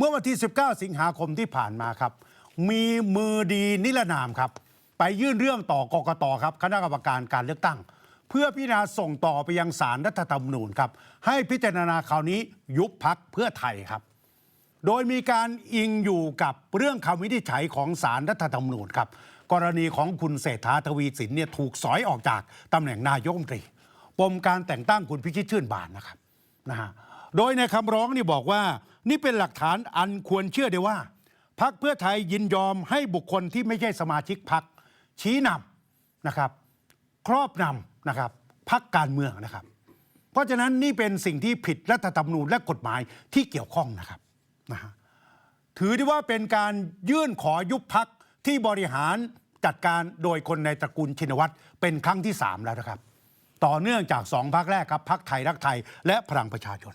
เมื่อวันที่ 19 สิงหาคมที่ผ่านมาครับ มีมือดีนิรนามครับ ไปยื่นเรื่องต่อกกตครับคณะกรรมการการเลือกตั้ง เพื่อพิจารณาส่งต่อไปยังศาลรัฐธรรมนูญครับ ให้พิจารณาคราวนี้ยุบพักเพื่อไทยครับ โดยมีการอิงอยู่กับเรื่องคำวินิจฉัยของศาลรัฐธรรมนูญครับกรณีของคุณเศรษฐาทวีสินเนี่ยถูกสอยออกจากตำแหน่งนายกรัฐมนตรีปมการแต่งตั้งคุณพิชิตชื่นบานนะครับนะฮะโดยในคำร้องนี่บอกว่า นี่เป็นหลักฐานอันควรเชื่อได้ว่าพักเพื่อไทยยินยอมให้บุคคลที่ไม่ใช่สมาชิกพักชี้นำนะครับ ครอบนำนะครับพักการเมืองนะครับ เพราะฉะนั้นนี่เป็นสิ่งที่ผิดรัฐธรรมนูญและกฎหมายที่เกี่ยวข้องนะครับนะฮะถือได้ว่าเป็นการยื่นขอยุบพักที่บริหารจัดการโดยคนในตระกูลชินวัตรเป็นครั้งที่ 3 แล้วนะครับ ต่อเนื่องจากสองพักแรกครับพักไทยรักไทยและพลังประชาชน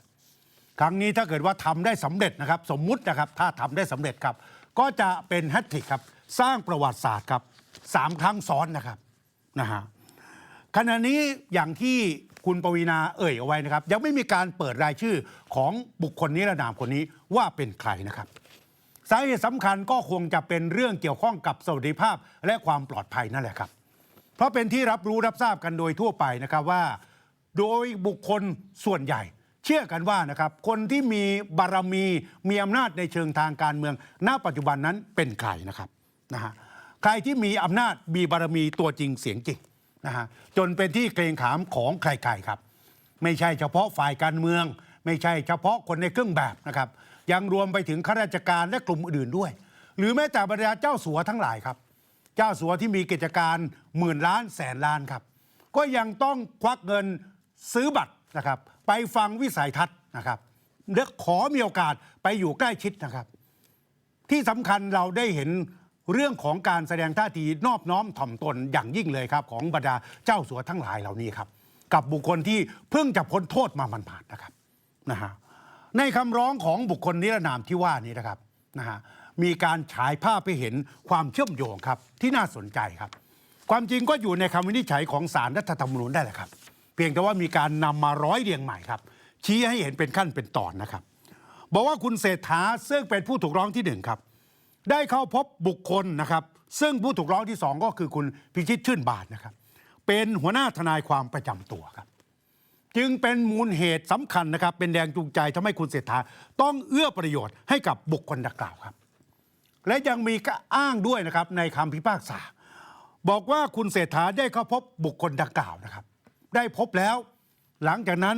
ครั้งนี้ถ้าเกิดว่าทำได้สำเร็จนะครับ สมมุตินะครับถ้าทำได้สำเร็จครับ ก็จะเป็นแฮตทริกครับ สร้างประวัติศาสตร์ครับสามครั้งซ้อนนะครับนะฮะขณะนี้อย่างที่คุณปวีนาเอ่ยเอาไว้นะครับ ยังไม่มีการเปิดรายชื่อของบุคคลนิรนามคนนี้ว่าเป็นใครนะครับสาเหตุสำคัญก็คงจะเป็นเรื่องเกี่ยวข้องกับสวัสดิภาพและความปลอดภัยนั่นแหละครับ เพราะเป็นที่รับรู้รับทราบกันโดยทั่วไปนะครับว่า โดยบุคคลส่วนใหญ่ เชื่อกันว่านะครับคนที่มีบารมีมีอำนาจในเชิงทางการเมือง ณปัจจุบันนั้นเป็นใครนะครับนะฮะใครที่มีอำนาจมีบารมีตัวจริงเสียงจริงนะฮะจนเป็นที่เกรงขามของใครๆครับ ไม่ใช่เฉพาะฝ่ายการเมือง ไม่ใช่เฉพาะคนในเครื่องแบบนะครับยังรวมไปถึงข้าราชการและกลุ่มอื่นด้วย หรือแม้แต่บรรดาเจ้าสัวทั้งหลายครับ เจ้าสัวที่มีกิจการหมื่นล้านแสนล้านครับ ก็ยังต้องควักเงินซื้อบัตรนะครับ ไปฟังวิสัยทัศน์นะครับและขอมีโอกาสไปอยู่ใกล้ชิดนะครับ ที่สำคัญเราได้เห็นเรื่องของการแสดงท่าทีนอบน้อมถ่อมตนอย่างยิ่งเลยครับ ของบรรดาเจ้าสัวทั้งหลายเหล่านี้ครับ กับบุคคลที่เพิ่งจะพ้นโทษมามันผ่านนะครับนะฮะในคำร้องของบุคคลนิรนามที่ว่านี้นะครับนะฮะมีการฉายภาพไปเห็นความเชื่อมโยงครับที่น่าสนใจครับ ความจริงก็อยู่ในคำวินิจฉัยของศาลรัฐธรรมนูญได้แหละครับ เพียงแต่ว่ามีการนำมาร้อยเรียงใหม่ครับ ชี้ให้เห็นเป็นขั้นเป็นตอนนะครับ บอกว่าคุณเศรษฐาซึ่งเป็นผู้ถูกร้องที่หนึ่งครับ ได้เข้าพบบุคคลนะครับ ซึ่งผู้ถูกร้องที่สองก็คือคุณพิชิตชื่นบานนะครับ เป็นหัวหน้าทนายความประจำตัวครับ จึงเป็นมูลเหตุสำคัญนะครับ เป็นแรงจูงใจทำให้คุณเศรษฐาต้องเอื้อประโยชน์ให้กับบุคคลดังกล่าวครับ และยังมีก็อ้างด้วยนะครับในคำพิพากษาบอกว่าคุณเศรษฐาได้เข้าพบบุคคลดังกล่าวนะครับ ได้พบแล้ว หลังจากนั้น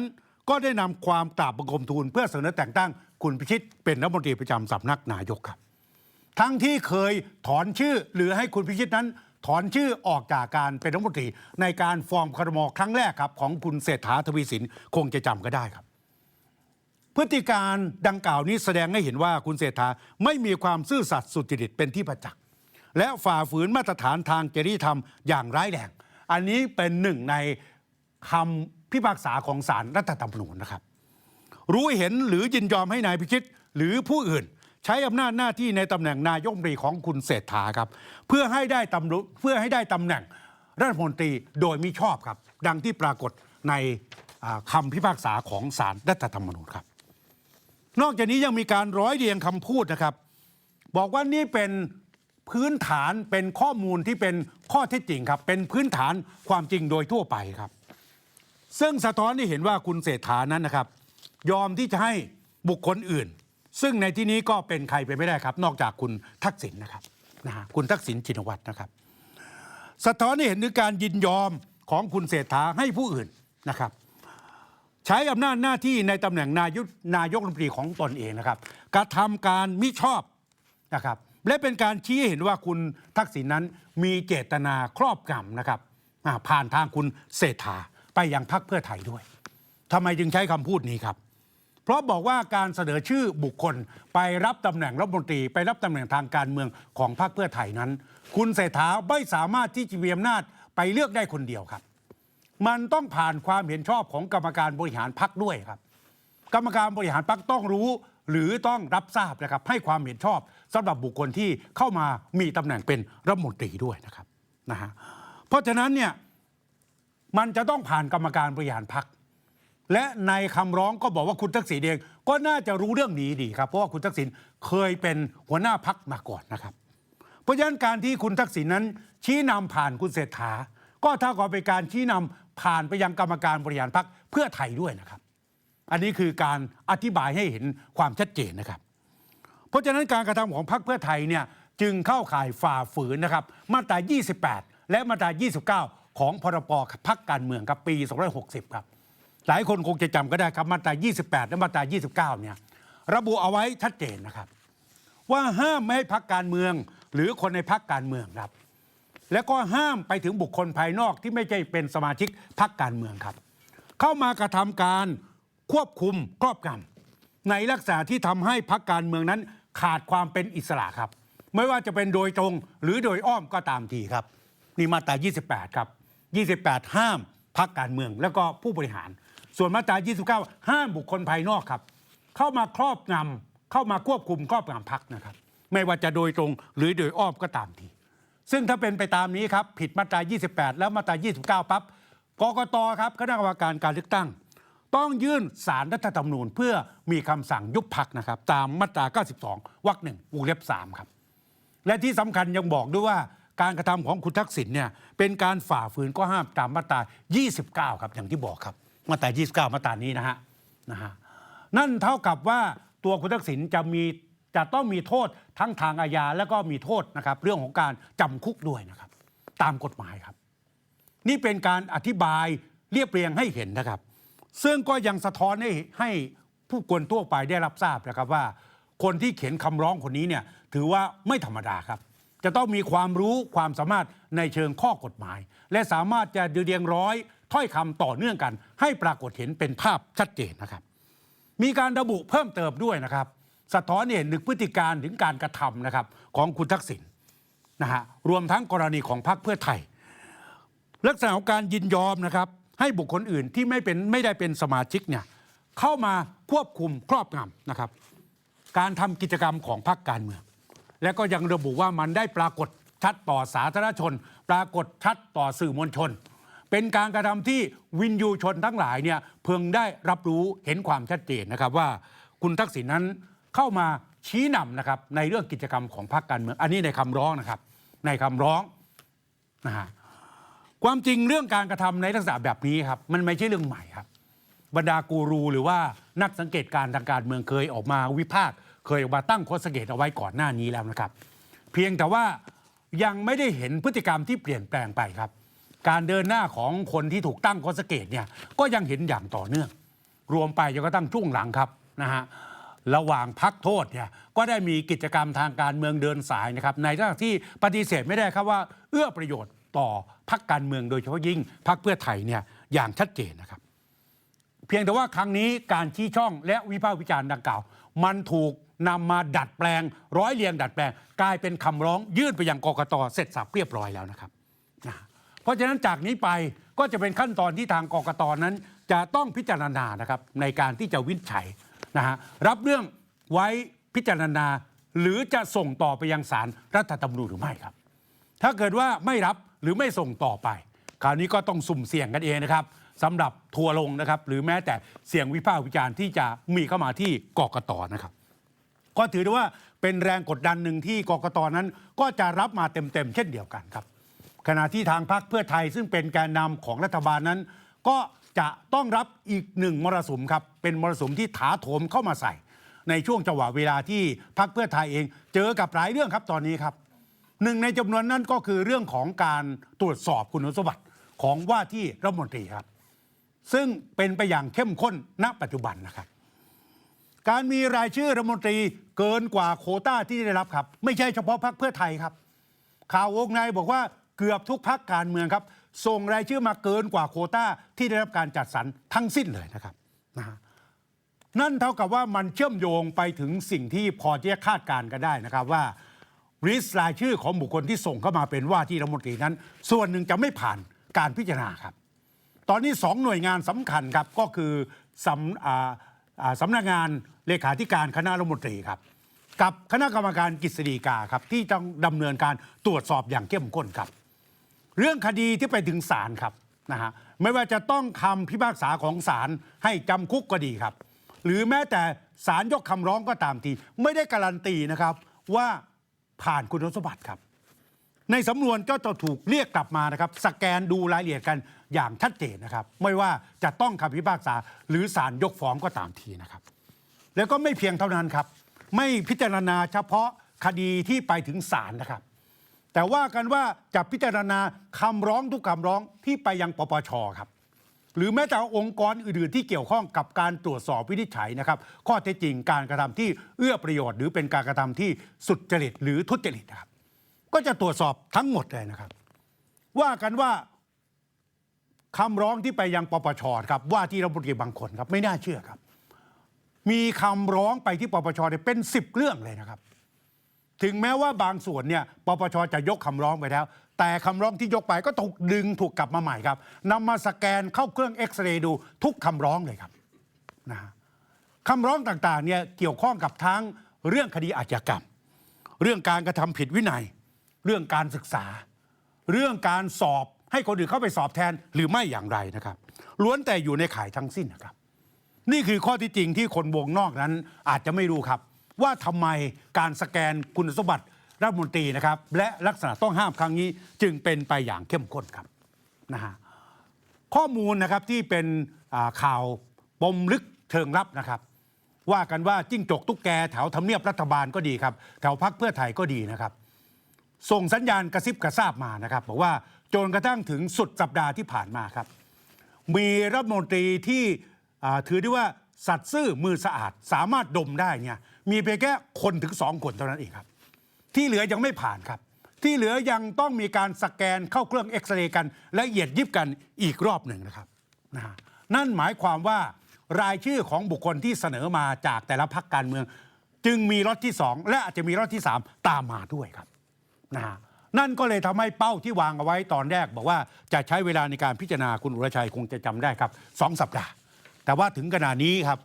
ก็ได้นำความกราบบังคมทูล เพื่อเสนอแต่งตั้งคุณพิชิตเป็นรัฐมนตรีประจำสำนักนายกครับ ทั้งที่เคยถอนชื่อหรือให้คุณพิชิตนั้น ถอนชื่อออกจากการเป็นรัฐมนตรีในการฟอร์มครมครั้งแรกครับ ของคุณเศรษฐาทวีสินคงจะจำก็ได้ครับ พฤติการดังกล่าวนี้แสดงให้เห็นว่าคุณเศรษฐาไม่มีความซื่อสัตย์สุจริตเป็นที่ประจักษ์และฝ่าฝืนมาตรฐานทางจริยธรรมอย่างร้ายแรง อันนี้เป็นหนึ่งใน คำพิพากษาของศาลรัฐธรรมนูญนะครับ รู้เห็นหรือยินยอมให้นายพิชิตหรือผู้อื่น ใช้อำนาจหน้าที่ในตำแหน่งนายกรัฐมนตรีของคุณเศรษฐาครับ เพื่อให้ได้ตำแหน่งเพื่อให้ได้ตำแหน่งรัฐมนตรีโดยมิชอบครับ ดังที่ปรากฏในอ่าคำพิพากษาของศาลรัฐธรรมนูญครับ นอกจากนี้ยังมีการร้อยเรียงคำพูดนะครับ บอกว่านี่เป็นพื้นฐานเป็นข้อมูลที่เป็นข้อเท็จจริงครับ เป็นพื้นฐานความจริงโดยทั่วไปครับ ซึ่งสะท้อนให้เห็นว่าคุณเศรษฐานั้นนะครับ ยอมที่จะให้บุคคลอื่น ซึ่งในที่นี้ก็เป็นใครไปไม่ได้ครับ นอกจากคุณทักษิณนะครับนะฮะคุณทักษิณชินวัตรนะครับ สะท้อนให้เห็นถึงการยินยอมของคุณเศรษฐาให้ผู้อื่นนะครับ ใช้อำนาจหน้าที่ในตำแหน่งนายกนายกรัฐมนตรีของตนเองนะครับกระทำการมิชอบนะครับและเป็นการชี้ให้เห็นว่าคุณทักษิณนั้นมีเจตนาครอบงำนะครับผ่านทางคุณเศรษฐา ไปยังพรรคเพื่อไทยด้วยทำไมจึงใช้คำพูดนี้ครับ เพราะบอกว่าการเสนอชื่อบุคคลไปรับตำแหน่งรัฐมนตรีไปรับตำแหน่งทางการเมืองของพรรคเพื่อไทยนั้น คุณเศรษฐาไม่สามารถที่จะมีอำนาจไปเลือกได้คนเดียวครับ มันต้องผ่านความเห็นชอบของกรรมการบริหารพักด้วยครับ กรรมการบริหารพักต้องรู้หรือต้องรับทราบนะครับให้ความเห็นชอบสำหรับบุคคลที่เข้ามามีตำแหน่งเป็นรัฐมนตรีด้วยนะครับนะฮะเพราะฉะนั้นเนี่ย มันจะต้องผ่านกรรมการบริหารพัก และในคำร้องก็บอกว่าคุณทักษิณเอง ก็น่าจะรู้เรื่องนี้ดีครับ เพราะว่าคุณทักษิณเคยเป็นหัวหน้าพักมาก่อนนะครับ เพราะฉะนั้นการที่คุณทักษิณนั้น ชี้นำผ่านคุณเศรษฐา ก็เท่ากับเป็นการชี้นำผ่านไปยังกรรมการบริหารพักเพื่อไทยด้วยนะครับ อันนี้คือการอธิบายให้เห็นความชัดเจนนะครับ เพราะฉะนั้นการกระทำของพรรคเพื่อไทยเนี่ยจึงเข้าข่ายฝ่าฝืนนะครับ มาตรา 28 และมาตรา 29 ของพรบพักการเมืองครับปี260 ครับ หลายคนคงจะจำก็ได้ครับมาตรา 28 และมาตรา 29 เนี่ย ระบุเอาไว้ชัดเจนนะครับ ว่าห้ามไม่ให้พักการเมือง หรือคนในพักการเมืองครับ แล้วก็ห้ามไปถึงบุคคลภายนอกที่ไม่ใช่เป็นสมาชิกพักการเมืองครับ เข้ามากระทำการควบคุมครอบงำในลักษณะที่ทำให้พักการเมืองนั้นขาดความเป็นอิสระครับ ไม่ว่าจะเป็นโดยตรงหรือโดยอ้อมก็ตามทีครับ นี่มาตรา 28 ครับ 28 ห้ามพักการเมือง แล้วก็ผู้บริหาร ส่วนมาตรา 29 ห้ามบุคคลภายนอกครับ เข้ามาครอบงำเข้ามาควบคุมครอบงำพักนะครับ ไม่ว่าจะโดยตรงหรือโดยอ้อมก็ตามทีซึ่งถ้าเป็นไปตามนี้ครับ ผิดมาตรา 28 แล้วมาตรา 29 ปั๊บกกตครับคณะกรรมการการเลือกตั้ง ต้องยื่นสารรัฐธรรมนูญเพื่อมีคำสั่งยุบพักนะครับ ตามมาตรา 92 วรรคหนึ่งวงเล็บ 3 ครับ และที่สำคัญยังบอกด้วยว่า การกระทำของคุณทักษิณเนี่ยเป็นการฝ่าฝืนก็ห้ามตามมาตรา 29 ครับอย่างที่บอกครับ มาตรา 29 มาตรานี้นะฮะนะฮะนั่นเท่ากับว่าตัวคุณทักษิณจะมีจะต้องมีโทษทั้งทางอาญาและก็มีโทษนะครับเรื่องของการจำคุกด้วยนะครับ ตามกฎหมายครับ นี่เป็นการอธิบายเรียบเรียงให้เห็นนะครับ ซึ่งก็ยังสะท้อนให้ให้ผู้คนทั่วไปได้รับทราบนะครับว่า คนที่เขียนคำร้องคนนี้เนี่ยถือว่าไม่ธรรมดาครับ จะต้องมีความรู้ความสามารถในเชิงข้อกฎหมาย และสามารถจะเรียงร้อย ถ้อยคำต่อเนื่องกัน ให้ปรากฏเห็นเป็นภาพชัดเจนนะครับ มีการระบุเพิ่มเติมด้วยนะครับ สะท้อนเห็นถึงพฤติการถึงการกระทำนะครับของคุณทักษิณนะฮะรวมทั้งกรณีของพรรคเพื่อไทย ลักษณะของการยินยอมนะครับให้บุคคลอื่นที่ไม่เป็นไม่ได้เป็นสมาชิกเนี่ยเข้ามาควบคุมครอบงำนะครับ การทำกิจกรรมของพรรคการเมือง และก็ยังระบุว่ามันได้ปรากฏชัดต่อสาธารณชน ปรากฏชัดต่อสื่อมวลชน เป็นการกระทำที่วินยูชนทั้งหลายเนี่ยเพิ่งได้รับรู้เห็นความชัดเจนนะครับว่าคุณทักษิณนั้นเข้ามาชี้นำนะครับในเรื่องกิจกรรมของพรรคการเมือง อันนี้ในคำร้องนะครับ ในคำร้องนะฮะความจริงเรื่องการกระทำในลักษณะแบบนี้ครับมันไม่ใช่เรื่องใหม่ครับ บรรดากูรูหรือว่านักสังเกตการทางการเมืองเคยออกมาวิพากษ์ เคยออกมาตั้งข้อสังเกตเอาไว้ก่อนหน้านี้แล้วนะครับ เพียงแต่ว่ายังไม่ได้เห็นพฤติกรรมที่เปลี่ยนแปลงไปครับ การเดินหน้าของคนที่ถูกตั้งข้อสังเกตเนี่ยก็ยังเห็นอย่างต่อเนื่อง รวมไปจนกระทั่งช่วงหลังครับนะฮะระหว่างพักโทษเนี่ยก็ได้มีกิจกรรมทางการเมืองเดินสายนะครับในทางที่ปฏิเสธไม่ได้ครับว่า เอื้อประโยชน์ต่อพักการเมืองโดยเฉพาะยิ่งพักเพื่อไทยเนี่ยอย่างชัดเจนนะครับ เพียงแต่ว่าครั้งนี้การชี้ช่องและวิพากษ์วิจารณ์ดังกล่าว มันถูก นำมาดัดแปลง ร้อยเรียงดัดแปลง กลายเป็นคำร้องยื่นไปยังกกตเสร็จสับเรียบร้อยแล้วนะครับนะเพราะฉะนั้นจากนี้ไปก็จะเป็นขั้นตอนที่ทางกกตนั้น จะต้องพิจารณานะครับในการที่จะวินิจฉัยนะฮะรับเรื่องไว้พิจารณา หรือจะส่งต่อไปยังศาลรัฐธรรมนูญหรือไม่ครับ ถ้าเกิดว่าไม่รับหรือไม่ส่งต่อไป คราวนี้ก็ต้องสุ่มเสี่ยงกันเองนะครับสำหรับทัวร์ลงนะครับ หรือแม้แต่เสี่ยงวิพากษ์วิจารณ์ที่จะมีเข้ามาที่กกตนะครับ ก็ถือได้ว่าเป็นแรงกดดันหนึ่งที่กกตนั้น ก็จะรับมาเต็มๆเช่นเดียวกันครับ ขณะที่ทางพรรคเพื่อไทยซึ่งเป็นแกนนำของรัฐบาลนั้น ก็จะต้องรับอีกหนึ่งมรสุมครับเป็นมรสุมที่ถาโถมเข้ามาใส่ ในช่วงจังหวะเวลาที่พรรคเพื่อไทยเอง เจอกับหลายเรื่องครับตอนนี้ครับหนึ่งในจำนวนนั้นก็คือเรื่องของการตรวจสอบคุณสมบัติของว่าที่รัฐมนตรีครับ ซึ่งเป็นไปอย่างเข้มข้นณปัจจุบันนะครับ การมีรายชื่อรัฐมนตรีเกินกว่าโคต้าที่ได้รับครับ ไม่ใช่เฉพาะพรรคเพื่อไทยครับ ข่าววงในบอกว่าเกือบทุกพรรคการเมืองครับ ส่งรายชื่อมาเกินกว่าโคต้าที่ได้รับการจัดสรรทั้งสิ้นเลยนะครับนะฮะนั่นเท่ากับว่ามันเชื่อมโยงไปถึงสิ่งที่พอจะคาดการณ์กันได้นะครับว่าริสรายชื่อของบุคคลที่ส่งเข้ามาเป็นว่าที่รัฐมนตรีนั้น ส่วนหนึ่งจะไม่ผ่านการพิจารณาครับ ตอนนี้สองหน่วยงานสำคัญครับก็คือสำอา สำนักงานเลขาธิการคณะรัฐมนตรีครับ กับคณะกรรมการกฤษฎีกาครับ ที่ต้องดำเนินการตรวจสอบอย่างเข้มข้นครับ เรื่องคดีที่ไปถึงศาลครับนะฮะไม่ว่าจะต้องคำพิพากษาของศาลให้จำคุกก็ดีครับ หรือแม้แต่ศาลยกคำร้องก็ตามที ไม่ได้การันตีนะครับว่าผ่านคุณสมบัติครับ ในสำนวนก็จะถูกเรียกกลับมานะครับ สแกนดูรายละเอียดกัน อย่างชัดเจนนะครับ ไม่ว่าจะต้องคำพิพากษาหรือศาลยกฟ้องก็ตามทีนะครับ แล้วก็ไม่เพียงเท่านั้นครับ ไม่พิจารณาเฉพาะคดีที่ไปถึงศาลนะครับ แต่ว่ากันว่าจะพิจารณาคำร้องทุกคำร้องที่ไปยังปปชครับหรือแม้แต่องค์กรอื่นๆที่เกี่ยวข้องกับการตรวจสอบวินิจฉัยนะครับ ข้อเท็จจริงการกระทำที่เอื้อประโยชน์ หรือเป็นการกระทำที่สุดจริตหรือทุจริตนะครับ ก็จะตรวจสอบทั้งหมดเลยนะครับ ว่ากันว่า คำร้องที่ไปยังปปชครับว่าที่รัฐมนตรีบางคนครับไม่น่าเชื่อครับ มีคำร้องไปที่ปปชเนี่ยเป็นสิบเรื่องเลยนะครับ ถึงแม้ว่าบางส่วนเนี่ยปปชจะยกคำร้องไปแล้ว แต่คำร้องที่ยกไปก็ถูกดึงถูกกลับมาใหม่ครับนำมาสแกนเข้าเครื่องเอ็กซเรย์ดูทุกคำร้องเลยครับนะคำร้องต่างๆเนี่ยเกี่ยวข้องกับทั้งเรื่องคดีอาชญากรรม เรื่องการกระทำผิดวินัย เรื่องการศึกษา เรื่องการสอบ ให้คนอื่นเข้าไปสอบแทนหรือไม่อย่างไรนะครับ ล้วนแต่อยู่ในข่ายทั้งสิ้นนะครับ นี่คือข้อที่จริงที่คนวงนอกนั้นอาจจะไม่รู้ครับ ว่าทำไมการสแกนคุณสมบัติรัฐมนตรีนะครับ และลักษณะต้องห้ามครั้งนี้จึงเป็นไปอย่างเข้มข้นครับนะฮะข้อมูลนะครับที่เป็นข่าวปมลึกเชิงลับนะครับ ว่ากันว่าจิ้งจกตุ๊กแกแถวทำเนียบรัฐบาลก็ดีครับ แถวพักเพื่อไทยก็ดีนะครับ ส่งสัญญาณกระซิบกระซาบมานะครับ บอกว่า จนกระทั่งถึงสุดสัปดาห์ที่ผ่านมาครับ มีรัฐมนตรีที่ถือได้ว่าสัตว์ซื่อมือสะอาดสามารถดมได้เนี่ยมีเพียงแค่คนถึงสองคนเท่านั้นเองครับ ที่เหลือยังไม่ผ่านครับ ที่เหลือยังต้องมีการสแกนเข้าเครื่องเอ็กซเรย์กันละเอียดยิบกันอีกรอบหนึ่งนะครับนะฮะนั่นหมายความว่ารายชื่อของบุคคลที่เสนอมาจากแต่ละพักการเมือง จึงมีรถที่สองและอาจจะมีรถที่สามตามมาด้วยครับนะฮะ นั่นก็เลยทำให้เป้าที่วางเอาไว้ตอนแรก บอกว่าจะใช้เวลาในการพิจารณาคุณอุรชัยคงจะจำได้ครับสองสัปดาห์ แต่ว่าถึงขนาดนี้ครับ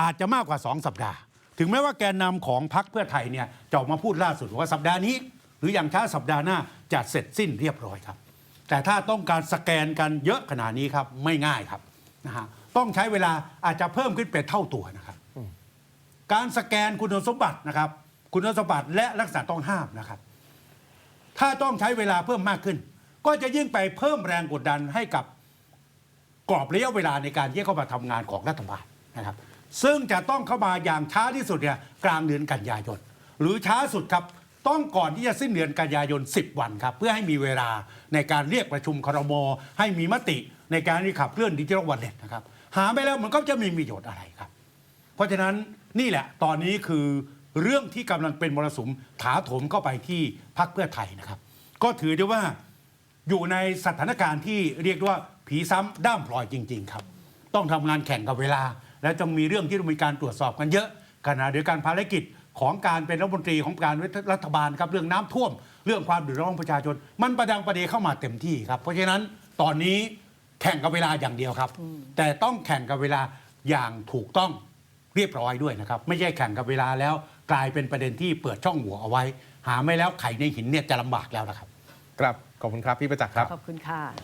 อาจจะมากกว่า 2 สัปดาห์ ถึงแม้ว่าแกนนำของพรรคเพื่อไทยเนี่ยจะออกมาพูดล่าสุดว่าสัปดาห์นี้ หรืออย่างช้าสัปดาห์หน้าจะเสร็จสิ้นเรียบร้อยครับ แต่ถ้าต้องการสแกนกันเยอะขนาดนี้ครับไม่ง่ายครับนะฮะต้องใช้เวลาอาจจะเพิ่มขึ้นเป็นเท่าตัวนะครับ การสแกนคุณสมบัตินะครับ คุณสมบัติและลักษณะต้องห้ามนะครับ ถ้าต้องใช้เวลาเพิ่มมากขึ้น ก็จะยิ่งไปเพิ่มแรงกดดันให้กับกรอบระยะเวลาในการที่เข้ามาทำงานของรัฐบาลนะครับ ซึ่งจะต้องเข้ามาอย่างช้าที่สุดเนี่ยกลางเดือนกันยายนหรือช้าสุดครับต้องก่อนที่จะสิ้นเดือนกันยายน 10 วันครับ เพื่อให้มีเวลาในการเรียกประชุมครม ให้มีมติในการที่ขับเคลื่อนดิจิทัลวันเน็ตนะครับหาไปแล้วมันก็จะไมีประโยชน์อะไรครับ เพราะฉะนั้นนี่แหละตอนนี้คือ เรื่องที่กำลังเป็นมรสุมถาโถมเข้าไปที่พรรคเพื่อไทยนะครับ ก็ถือได้ว่าอยู่ในสถานการณ์ที่เรียกว่าผีซ้ำด้ามพลอยจริง ๆ ครับ ต้องทำงานแข่งกับเวลา และจะมีเรื่องที่ต้องมีการตรวจสอบกันเยอะขณะเดียวกันภารกิจของการเป็นรัฐมนตรีของการรัฐบาลครับเรื่องน้ำท่วม เรื่องความเดือดร้อนของประชาชน มันประดังประเดเข้ามาเต็มที่ครับ เพราะฉะนั้นตอนนี้แข่งกับเวลาอย่างเดียวครับ แต่ต้องแข่งกับเวลาอย่างถูกต้องเรียบร้อยด้วยนะครับ ไม่ใช่แข่งกับเวลาแล้ว กลายเป็นประเด็นที่เปิดช่องหัวเอาไว้ หาไม่แล้วไข่ในหินเนี่ยจะลำบากแล้วนะครับ ครับ ขอบคุณครับ พี่ประจักษ์ครับ ขอบคุณค่ะ